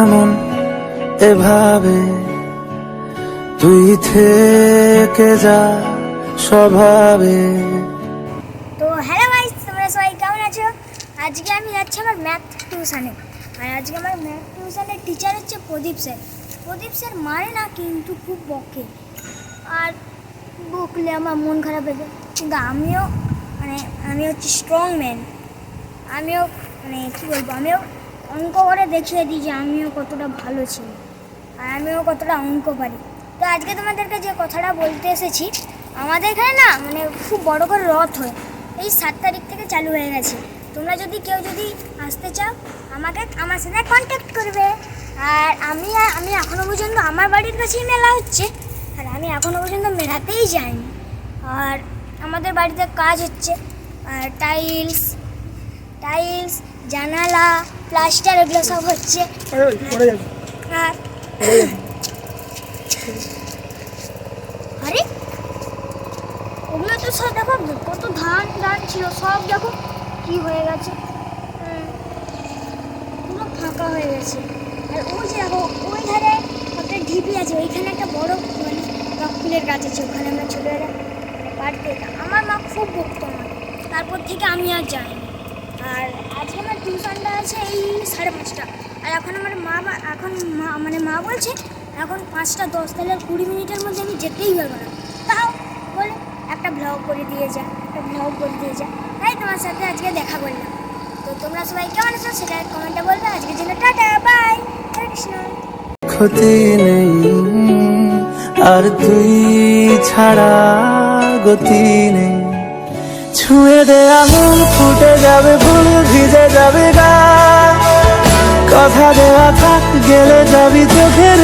এমন এভাবে তুই থেকে যা স্বভাবে। তো হ্যালো গাইস তোমরা সবাই কেমন আছো? আজকে আমি যাচ্ছি আমার ম্যাথ টিউশনে আর আজকে আমার ম্যাথ টিউশনের টিচার হচ্ছে প্রদীপ স্যার প্রদীপ স্যার মারে না কিন্তু খুব বকে। আর বকলে আমার মন খারাপ হয়ে যায়। কিন্তু আমিও মানে আমি হচ্ছে স্ট্রং ম্যান আমিও মানে কী বলব, আমিও অঙ্ক করে দেখিয়ে দিই যে আমিও কতটা ভালো ছিল আর আমিও কতটা অঙ্ক পারি। তো আজকে তোমাদেরকে যে কথাটা বলতে এসেছি, আমাদের এখানে না মানে খুব বড় করে রথ হয়। এই সাত তারিখ থেকে চালু হয়ে গেছে। তোমরা যদি কেউ যদি আসতে চাও, আমাকে আমার সাথে কন্ট্যাক্ট করবে। আর আমি আমি এখনও পর্যন্ত আমার বাড়ির কাছেই মেলা হচ্ছে। আর আমি এখনও পর্যন্ত মেলাতেই যাইনি। আর আমাদের বাড়িতে কাজ হচ্ছে। আর টাইলস টাইলস জানালা প্লাস্টার এগুলো সব হচ্ছে। আর আরে, ওগুলো তো সব দেখো, কত ধান ধান ছিল, সব দেখো কি হয়ে গেছে। পুরো ফাঁকা হয়ে গেছে। আর ওই যে দেখো, ওই ধারে একটা ঢিপি আছে, ওইখানে একটা বড় মানে ফুলের গাছ আছে, ওখানে আমরা ছোটোবেলা পাড়তে আমার মা খুব বকতো আমার। তারপর থেকে আমি আর যাইনি। আর টিউশনটা আছে এই সাড়ে পাঁচটা। আর এখন আমার মা এখন মা মানে মা বলছে, এখন পাঁচটা দশ, তাহলে কুড়ি মিনিটের মধ্যে আমি যেতেই পারব না। তাও বলে, একটা ব্লগ করে দিয়ে যা, একটা ব্লগ করে দিয়ে যা। তাই তোমার সাথে আজকে দেখা করলাম। তো তোমরা সবাই কেমন আছো সেটা কমেন্টে বলবে। আজকের জন্য টাটা বাই কৃষ্ণ। আর তুই ছাড়া গতি নেই। ছুঁয়ে দেয়া মন ফুটে যাবে ভুল ভিজে যাবে গা। কথা দেওয়া থাক, গেলে যাবি চোখের